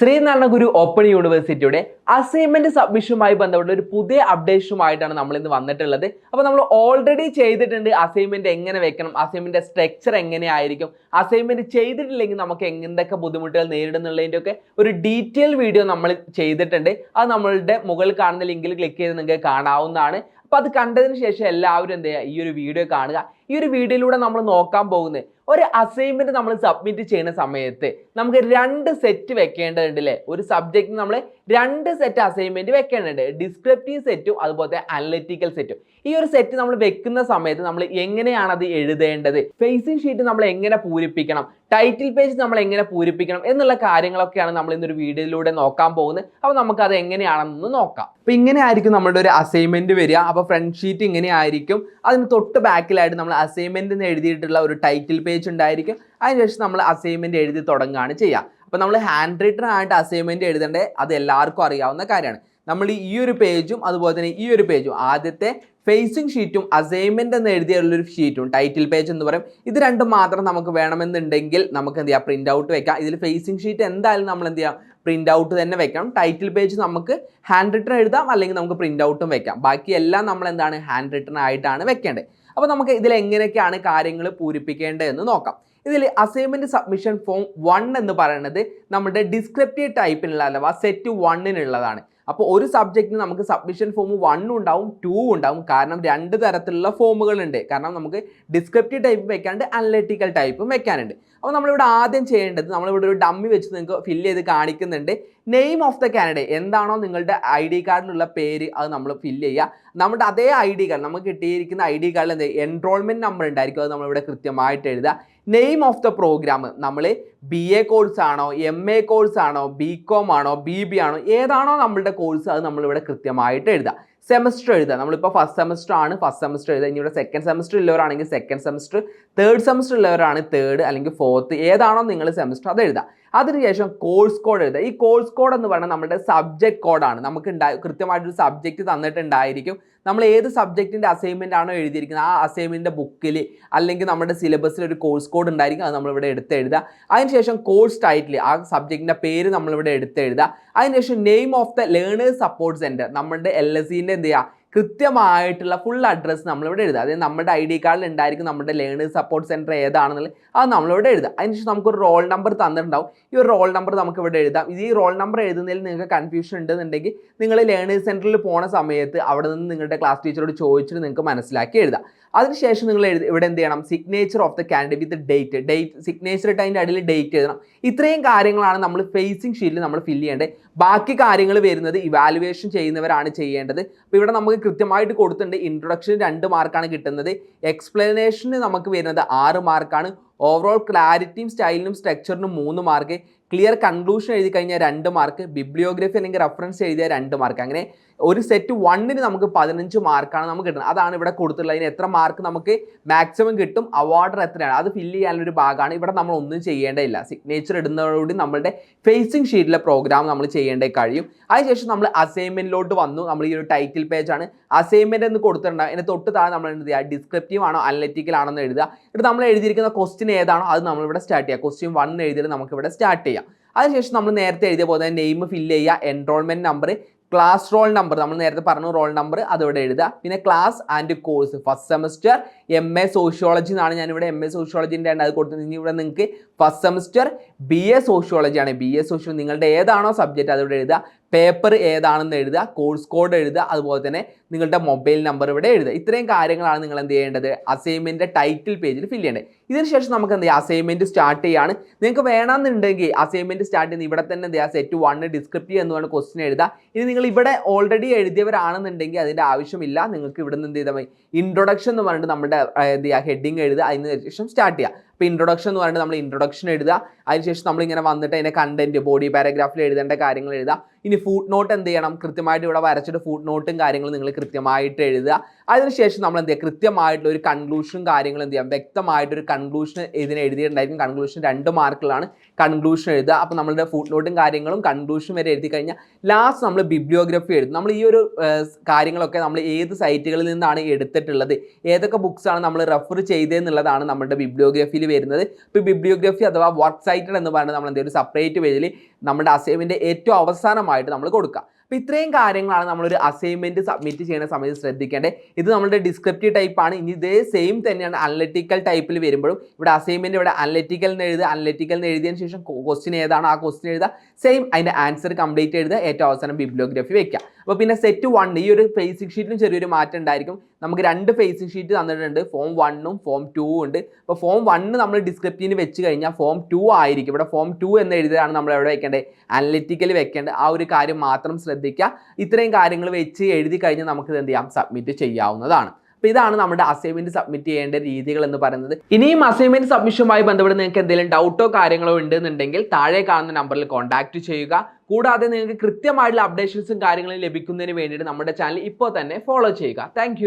Sreenarayana Guru open യൂണിവേഴ്സിറ്റിയുടെ assignment സബ്മിഷനുമായി ബന്ധപ്പെട്ട ഒരു പുതിയ അപ്ഡേഷനുമായിട്ടാണ് നമ്മൾ ഇന്ന് വന്നിട്ടുള്ളത്. അപ്പോൾ നമ്മൾ ഓൾറെഡി ചെയ്തിട്ടുണ്ട് അസൈൻമെന്റ് എങ്ങനെ വെക്കണം അസൈൻമെന്റ് സ്ട്രക്ചർ എങ്ങനെയായിരിക്കും അസൈൻമെന്റ് ചെയ്തിട്ടില്ലെങ്കിൽ നമുക്ക് എന്തൊക്കെ ബുദ്ധിമുട്ടുകൾ നേരിടുന്നുള്ളതിന്റെ ഒക്കെ ഒരു ഡീറ്റെയിൽ വീഡിയോ നമ്മൾ ചെയ്തിട്ടുണ്ട്. അത് നമ്മളുടെ മുകളിൽ കാണുന്ന ലിങ്കിൽ ക്ലിക്ക് ചെയ്ത് നിങ്ങൾക്ക് കാണാവുന്നതാണ്. അപ്പോൾ അത് കണ്ടതിന് ശേഷം എല്ലാവരും എന്ത് ചെയ്യുക? ഈ ഒരു വീഡിയോ കാണുക. ഈ ഒരു വീഡിയോയിലൂടെ നമ്മൾ നോക്കാൻ പോകുന്നത് ഒരു അസൈൻമെന്റ് നമ്മൾ സബ്മിറ്റ് ചെയ്യുന്ന സമയത്ത് നമുക്ക് രണ്ട് സെറ്റ് വെക്കേണ്ടതുണ്ട് അല്ലേ ഒരു സബ്ജക്റ്റ് നമ്മൾ രണ്ട് സെറ്റ് അസൈൻമെന്റ് വെക്കേണ്ടതുണ്ട്. ഡിസ്ക്രിപ്റ്റീവ് സെറ്റും അതുപോലെ അനലറ്റിക്കൽ സെറ്റും ഈ ഒരു സെറ്റ് നമ്മൾ വെക്കുന്ന സമയത്ത് നമ്മൾ എങ്ങനെയാണ് അത് എഴുതേണ്ടത്? ഫേസിംഗ് ഷീറ്റ് നമ്മൾ എങ്ങനെ പൂരിപ്പിക്കണം? ടൈറ്റിൽ പേജ് നമ്മൾ എങ്ങനെ പൂരിപ്പിക്കണം? എന്നുള്ള കാര്യങ്ങളൊക്കെയാണ് നമ്മൾ ഇന്നൊരു വീഡിയോയിലൂടെ നോക്കാൻ പോകുന്നത്. അപ്പോൾ നമുക്ക് അത് എങ്ങനെയാണെന്ന് നോക്കാം. അപ്പോൾ ഇങ്ങനെ ആയിരിക്കും നമ്മുടെ ഒരു അസൈൻമെന്റ് വരിക. അപ്പോൾ ഫ്രണ്ട് ഷീറ്റ് ഇങ്ങനെ ആയിരിക്കും. അതിന് തൊട്ട് ബാക്കിലായിട്ട് നമ്മൾ അസൈൻമെന്റ് എന്ന് എഴുതിയിട്ടുള്ള ഒരു ടൈറ്റിൽ പേജ് ഉണ്ടായിരിക്കും. അതിനുശേഷം നമ്മൾ അസൈൻമെന്റ് എഴുതി തുടങ്ങുകയാണ് ചെയ്യുക. അപ്പോൾ നമ്മൾ ഹാൻഡ് റിട്ടൺ ആയിട്ട് അസൈൻമെന്റ് എഴുതേണ്ടത് അത് എല്ലാവർക്കും അറിയാവുന്ന കാര്യമാണ്. നമ്മൾ ഈ ഒരു പേജും അതുപോലെ തന്നെ ഈ ഒരു പേജും ആദ്യത്തെ ഫേസിംഗ് ഷീറ്റും അസൈൻമെന്റ് എന്ന് എഴുതിയുള്ളൊരു ഷീറ്റും ടൈറ്റിൽ പേജ് എന്ന് പറയും. ഇത് രണ്ടും മാത്രം നമുക്ക് വേണമെന്നുണ്ടെങ്കിൽ നമുക്ക് എന്ത് ചെയ്യാം? പ്രിന്റ് ഔട്ട് വെക്കാം. ഇതിൽ ഫേസിംഗ് ഷീറ്റ് എന്തായാലും നമ്മൾ എന്ത് ചെയ്യാം? പ്രിന്റ് ഔട്ട് തന്നെ വെക്കണം. ടൈറ്റിൽ പേജ് നമുക്ക് ഹാൻഡ് റിട്ടൺ എഴുതാം അല്ലെങ്കിൽ നമുക്ക് പ്രിന്റ് ഔട്ടും വെക്കാം. ബാക്കി എല്ലാം നമ്മൾ എന്താണ്? ഹാൻഡ് റിട്ടൺ ആയിട്ടാണ് വെക്കേണ്ടത്. അപ്പോൾ നമുക്ക് ഇതിൽ എങ്ങനെയൊക്കെയാണ് കാര്യങ്ങൾ പൂരിപ്പിക്കേണ്ടതെന്ന് നോക്കാം. ഇതിൽ അസൈൻമെന്റ് സബ്മിഷൻ ഫോം വൺ എന്ന് പറയുന്നത് നമ്മുടെ ഡിസ്ക്രിപ്റ്റീവ് ടൈപ്പിനുള്ള അഥവാ സെറ്റ് വണ്ണിനുള്ളതാണ് അപ്പോൾ ഒരു സബ്ജക്റ്റിന് നമുക്ക് സബ്മിഷൻ ഫോം വൺ ഉണ്ടാവും ടൂ ഉണ്ടാവും. കാരണം രണ്ട് തരത്തിലുള്ള ഫോമുകൾ ഉണ്ട് കാരണം നമുക്ക് ഡിസ്ക്രിപ്റ്റീവ് ടൈപ്പ് വെക്കാണ്ട് അനലറ്റിക്കൽ ടൈപ്പും വെക്കാനുണ്ട്. അപ്പോൾ നമ്മളിവിടെ ആദ്യം ചെയ്യേണ്ടത് നമ്മളിവിടെ ഒരു ഡമ്മി വെച്ച് നിങ്ങൾക്ക് ഫില്ല് ചെയ്ത് കാണിക്കുന്നുണ്ട്. നെയിം ഓഫ് ദ കാൻഡിഡേറ്റ് എന്താണോ നിങ്ങളുടെ ഐ ഡി കാർഡിലുള്ള പേര് അത് നമ്മൾ ഫില്ല് ചെയ്യുക. നമ്മുടെ അതേ ഐ ഡി കാർഡ് നമുക്ക് കിട്ടിയിരിക്കുന്ന ഐ ഡി കാർഡിൽ എന്ത്? എൻറോൾമെന്റ് നമ്പർ ഉണ്ടായിരിക്കും. അത് നമ്മളിവിടെ കൃത്യമായിട്ട് എഴുതുക. നെയിം ഓഫ് ദ പ്രോഗ്രാം നമ്മൾ ബി എ കോഴ്സ് ആണോ എം എ കോഴ്സ് ആണോ ബി കോം ആണോ ബി ബി ആണോ ഏതാണോ നമ്മളുടെ കോഴ്സ് അത് നമ്മളിവിടെ കൃത്യമായിട്ട് എഴുതുക. സെമസ്റ്റർ എഴുതുക. നമ്മളിപ്പോൾ ഫസ്റ്റ് സെമസ്റ്റർ ആണ്. ഫസ്റ്റ് സെമസ്റ്റർ എഴുതുക. ഇനി ഇവിടെ സെക്കൻഡ് സെമസ്റ്റർ ഉള്ളവരാണെങ്കിൽ സെക്കൻഡ് സെമസ്റ്റർ തേർഡ് സെമസ്റ്റർ ഉള്ളവരാണ് തേർഡ് അല്ലെങ്കിൽ ഫോർത്ത് ഏതാണോ നിങ്ങൾ സെമസ്റ്റർ അത് എഴുതുക. അതിനുശേഷം കോഴ്സ് കോഡ് എഴുതുക. ഈ കോഴ്സ് കോഡ് എന്ന് പറഞ്ഞാൽ നമ്മുടെ സബ്ജക്ട് കോഡാണ് നമുക്ക് ഉണ്ടായി കൃത്യമായിട്ടൊരു സബ്ജക്റ്റ് തന്നിട്ടുണ്ടായിരിക്കും. നമ്മൾ ഏത് സബ്ജക്റ്റിന്റെ അസൈൻമെന്റ് ആണോ എഴുതിയിരിക്കുന്നത് ആ അസൈൻമെന്റിന്റെ ബുക്കിൽ അല്ലെങ്കിൽ നമ്മുടെ സിലബസിൽ ഒരു കോഴ്സ് കോഡ് ഉണ്ടായിരിക്കും. അത് നമ്മളിവിടെ എടുത്ത് എഴുതുക. അതിനുശേഷം കോഴ്സ് ടൈറ്റിൽ ആ സബ്ജക്റ്റിന്റെ പേര് നമ്മളിവിടെ എടുത്ത് എഴുതുക. അതിനുശേഷം name of the learners support centre നമ്മുടെ എൽ എസ് സിന്റെ എന്ത് ചെയ്യുക? കൃത്യമായിട്ടുള്ള ഫുൾ അഡ്രസ്സ് നമ്മളിവിടെ എഴുതുക. അതായത് നമ്മുടെ ഐ ഡി കാർഡിൽ ഉണ്ടായിരിക്കും നമ്മുടെ ലേണേഴ്സ് സപ്പോർട്ട് സെന്റർ ഏതാണെന്നുള്ളത് അത് നമ്മളിവിടെ എഴുതുക. അതിനുശേഷം നമുക്കൊരു റോൾ നമ്പർ തന്നിട്ടുണ്ടാവും. ഈ ഒരു റോൾ നമ്പർ നമുക്ക് ഇവിടെ എഴുതാം. ഈ റോൾ നമ്പർ എഴുതുന്നതിൽ നിങ്ങൾക്ക് കൺഫ്യൂഷൻ ഉണ്ടെന്നുണ്ടെങ്കിൽ നിങ്ങൾ ലേണേഴ്സ് സെന്ററിൽ പോണ സമയത്ത് അവിടെ നിന്ന് നിങ്ങളുടെ ക്ലാസ് ടീച്ചറോട് ചോദിച്ചിട്ട് നിങ്ങൾക്ക് മനസ്സിലാക്കി എഴുതാം. അതിനുശേഷം നിങ്ങൾ എഴുതി ഇവിടെ എന്ത് ചെയ്യണം? Signature of the candidate with date date signature ഇട്ട് അതിന്റെ അടിയിൽ ഡേറ്റ് എഴുതണം. ഇത്രയും കാര്യങ്ങളാണ് നമ്മൾ ഫേസിങ് ഷീറ്റിൽ നമ്മൾ ഫില്ല് ചെയ്യേണ്ടത്. ബാക്കി കാര്യങ്ങൾ വരുന്നത് ഇവാലുവേഷൻ ചെയ്യുന്നവരാണ് ചെയ്യേണ്ടത്. അപ്പോൾ ഇവിടെ നമുക്ക് കൃത്യമായിട്ട് കൊടുത്തിട്ടുണ്ട്. ഇൻട്രൊഡക്ഷൻ രണ്ട് മാർക്കാണ് കിട്ടുന്നത്. എക്സ്പ്ലനേഷന് നമുക്ക് വരുന്നത് ആറ് മാർക്കാണ് ഓവറോൾ ക്ലാരിറ്റിയും സ്റ്റൈലിനും സ്ട്രക്ചറിനും മൂന്ന് മാർക്ക് ക്ലിയർ കൺക്ലൂഷൻ എഴുതി കഴിഞ്ഞാൽ രണ്ട് മാർക്ക് ബിബ്ലിയോഗ്രഫി അല്ലെങ്കിൽ റെഫറൻസ് എഴുതിയ രണ്ട് മാർക്ക് അങ്ങനെ ഒരു സെറ്റ് വണ്ണിന് നമുക്ക് പതിനഞ്ച് മാർക്കാണ് നമുക്ക് കിട്ടുന്നത്. അതാണ് ഇവിടെ കൊടുത്തിട്ടുള്ളത്. അതിന് എത്ര മാർക്ക് നമുക്ക് മാക്സിമം കിട്ടും? അവാർഡർ എത്രയാണ്? അത് ഫില്ല് ചെയ്യാനുള്ള ഒരു ഭാഗമാണ്. ഇവിടെ നമ്മൾ ഒന്നും ചെയ്യേണ്ടതില്ല. സിഗ്നേച്ചർ ഇടുന്നതോടുകൂടി നമ്മളുടെ ഫേസിംഗ് ഷീറ്റിലെ പ്രോഗ്രാം നമ്മൾ ചെയ്യേണ്ടേ കഴിയും. അതിനുശേഷം നമ്മൾ അസൈൻമെന്റിലോട്ട് വന്നു. നമ്മൾ ഈ ഒരു ടൈറ്റിൽ പേജാണ് അസൈൻമെന്റ് എന്ന് കൊടുത്തിട്ടുണ്ടാകും അതിന് തൊട്ട് താഴെ നമ്മൾ എന്ത് ചെയ്യുക? ഡിസ്ക്രിപ്റ്റീവ് ആണോ? അനലറ്റിക്കൽ ആണോ എന്ന് എഴുതുക. എന്നിട്ട് നമ്മൾ എഴുതിയിരിക്കുന്ന ക്വസ്റ്റ്യൻ ഏതാണോ? അത് നമ്മളിവിടെ സ്റ്റാർട്ട് ചെയ്യുക. ക്വസ്റ്റ്യൻ വൺ എഴുതിയിട്ട് നമുക്കിവിടെ സ്റ്റാർട്ട് ചെയ്യാം. അതിനുശേഷം നമ്മൾ നേരത്തെ എഴുതിയ പോലെ നെയിം ഫില്ല് ചെയ്യുക enrolment number class roll number നമ്മൾ നേരത്തെ പറഞ്ഞു റോൾ നമ്പർ അതിവിടെ എഴുതുക. പിന്നെ class and course first semester M A sociology എന്നാണ് ഞാനിവിടെ എം എ സോഷ്യോളജിന്റെ അത് കൊടുത്തത്. ഇനി ഇവിടെ നിങ്ങൾക്ക് first semester B A sociology ആണ്. ബി എ സോഷ്യോളജി നിങ്ങളുടെ ഏതാണോ സബ്ജക്റ്റ് അതിവിടെ എഴുതുക. പേപ്പർ ഏതാണെന്ന് എഴുതുക കോഴ്സ് കോഡ് എഴുതുക അതുപോലെ തന്നെ നിങ്ങളുടെ മൊബൈൽ നമ്പർ ഇവിടെ എഴുതുക. ഇത്രയും കാര്യങ്ങളാണ് നിങ്ങൾ എന്ത് ചെയ്യേണ്ടത്? അസൈൻമെന്റ് ടൈറ്റിൽ പേജിൽ ഫില്ല് ചെയ്യേണ്ടത്. ഇതിനുശേഷം നമുക്ക് എന്ത് ചെയ്യാം? അസൈൻമെന്റ് സ്റ്റാർട്ട് ചെയ്യാണ്. നിങ്ങൾക്ക് വേണമെന്നുണ്ടെങ്കിൽ അസൈൻമെന്റ് സ്റ്റാർട്ട് ചെയ്യുന്ന ഇവിടെ തന്നെ എന്ത് ചെയ്യുക സെറ്റ് വണ്ണ് ഡിസ്ക്രിപ്റ്റീവ് എന്ന് പറഞ്ഞ ക്വസ്റ്റ്യൻ എഴുതുക. ഇനി നിങ്ങൾ ഇവിടെ ഓൾറെഡി എഴുതിയവരാണെന്നുണ്ടെങ്കിൽ അതിന്റെ ആവശ്യമില്ല. നിങ്ങൾക്ക് ഇവിടെ നിന്ന് എന്ത് ചെയ്താൽ മതി. ഇൻട്രൊഡക്ഷൻ എന്ന് പറഞ്ഞിട്ട് നമ്മുടെ എന്ത് ചെയ്യുക ഹെഡിങ് എഴുതുക. അതിന് ശേഷം സ്റ്റാർട്ട് ചെയ്യുക. ഇപ്പോൾ ഇൻട്രൊഡക്ഷൻ എന്ന് പറയുന്നത് നമ്മൾ ഇൻട്രൊഡക്ഷൻ എഴുതുക. അതിനുശേഷം നമ്മളിങ്ങനെ വന്നിട്ട് അതിന്റെ കണ്ടന്റ് ബോഡി പാരഗ്രാഫിൽ എഴുതേണ്ട കാര്യങ്ങൾ എഴുതുക. ഇനി ഫുഡ് നോട്ട് എന്ത് ചെയ്യണം? കൃത്യമായിട്ട് ഇവിടെ വരച്ചിട്ട് ഫുഡ് നോട്ടും കാര്യങ്ങളും നിങ്ങൾ കൃത്യമായിട്ട് എഴുതുക. അതിനുശേഷം നമ്മൾ എന്ത് ചെയ്യുക കൃത്യമായിട്ടുള്ള ഒരു കൺക്ലൂഷനും കാര്യങ്ങളും എന്ത് ചെയ്യാം? വ്യക്തമായിട്ടൊരു കൺക്ലൂഷൻ ഇതിന് എഴുതിയിട്ടുണ്ടായിരിക്കും. കൺക്ലൂഷൻ രണ്ട് മാർക്കിലാണ് കൺക്ലൂഷൻ എഴുതുക. അപ്പോൾ നമ്മളുടെ ഫുഡ് നോട്ടും കാര്യങ്ങളും കൺക്ലൂഷൻ വരെ എഴുതി കഴിഞ്ഞാൽ ലാസ്റ്റ് നമ്മൾ ബിബ്ലിയോഗ്രഫി എഴുതും. നമ്മൾ ഈ ഒരു കാര്യങ്ങളൊക്കെ നമ്മൾ ഏത് സൈറ്റുകളിൽ നിന്നാണ് എടുത്തിട്ടുള്ളത്? ഏതൊക്കെ ബുക്സാണ് നമ്മൾ റെഫർ ചെയ്തതെന്നുള്ളതാണ് നമ്മുടെ ബിബ്ലിയോഗ്രഫിയിൽ വരുന്നത്. ഇപ്പോൾ ബിബ്ലിയോഗ്രഫി അഥവാ വർക്ക് സൈറ്റഡ് എന്ന് പറയുന്നത് നമ്മൾ എന്തെങ്കിലും സെപ്പറേറ്റ് പേജിൽ നമ്മുടെ അസൈൻമെന്റ് ഏറ്റവും അവസാനമായിട്ട് നമ്മൾ കൊടുക്കുക. അപ്പോൾ ഇത്രയും കാര്യങ്ങളാണ് നമ്മളൊരു അസൈൻമെന്റ് സബ്മിറ്റ് ചെയ്യുന്ന സമയത്ത് ശ്രദ്ധിക്കേണ്ടത്. ഇത് നമ്മുടെ ഡിസ്ക്രിപ്റ്റീവ് ടൈപ്പ് ആണ്. ഇനി ഇതേ സെയിം തന്നെയാണ് അനലറ്റിക്കൽ ടൈപ്പിൽ വരുമ്പോഴും ഇവിടെ അസൈൻമെന്റ് ഇവിടെ അനലറ്റിക്കൽ എന്ന് എഴുതുക അനലറ്റിക്കൽ എന്ന് എഴുതിയതിന് ശേഷം ക്വസ്റ്റ്യൻ ഏതാണ്? ആ ക്വസ്റ്റ്യൻ എഴുതുക. സെയിം അതിന്റെ ആൻസർ കംപ്ലീറ്റ് എഴുതുക ഏറ്റവും അവസാനം ബിബ്ലിയോഗ്രഫി വെക്കുക അപ്പോൾ പിന്നെ സെറ്റ് വൺ ഈ ഒരു ഫേസിക് ഷീറ്റിലും ചെറിയൊരു മാറ്റം ഉണ്ടായിരിക്കും. നമുക്ക് രണ്ട് ഫേസിക് ഷീറ്റ് തന്നിട്ടുണ്ട്. ഫോം വണ്ണും ഫോം ടൂവും ഉണ്ട്. അപ്പോൾ ഫോം വണ്ണ് നമ്മൾ ഡിസ്ക്രിപ്റ്റീവിന് വെച്ച് കഴിഞ്ഞാൽ ഫോം ടു ആയിരിക്കും. ഇവിടെ ഫോം ടു എന്ന് എഴുതിയതാണ് നമ്മൾ എവിടെ വെക്കേണ്ടത്? അനലിറ്റിക്കലി വെക്കേണ്ടത്. ആ ഒരു കാര്യം മാത്രം ശ്രദ്ധിക്കുക. ഇത്രയും കാര്യങ്ങൾ വെച്ച് എഴുതി കഴിഞ്ഞാൽ നമുക്ക് എന്ത് ചെയ്യാം? സബ്മിറ്റ് ചെയ്യാവുന്നതാണ്. അപ്പോൾ ഇതാണ് നമ്മുടെ അസൈൻമെന്റ് സബ്മിറ്റ് ചെയ്യേണ്ട രീതികൾ എന്ന് പറയുന്നത്. ഇനിയും അസൈൻമെന്റ് സബ്മിഷനുമായി ബന്ധപ്പെട്ട് നിങ്ങൾക്ക് എന്തെങ്കിലും ഡൗട്ടോ കാര്യങ്ങളോ ഉണ്ടെന്നുണ്ടെങ്കിൽ താഴെ കാണുന്ന നമ്പറിൽ കോൺടാക്ട് ചെയ്യുക. കൂടാതെ നിങ്ങൾക്ക് കൃത്യമായിട്ടുള്ള അപ്ഡേഷൻസും കാര്യങ്ങളും ലഭിക്കുന്നതിന് വേണ്ടിയിട്ട് നമ്മുടെ ചാനൽ ഇപ്പോൾ തന്നെ ഫോളോ ചെയ്യുക. താങ്ക്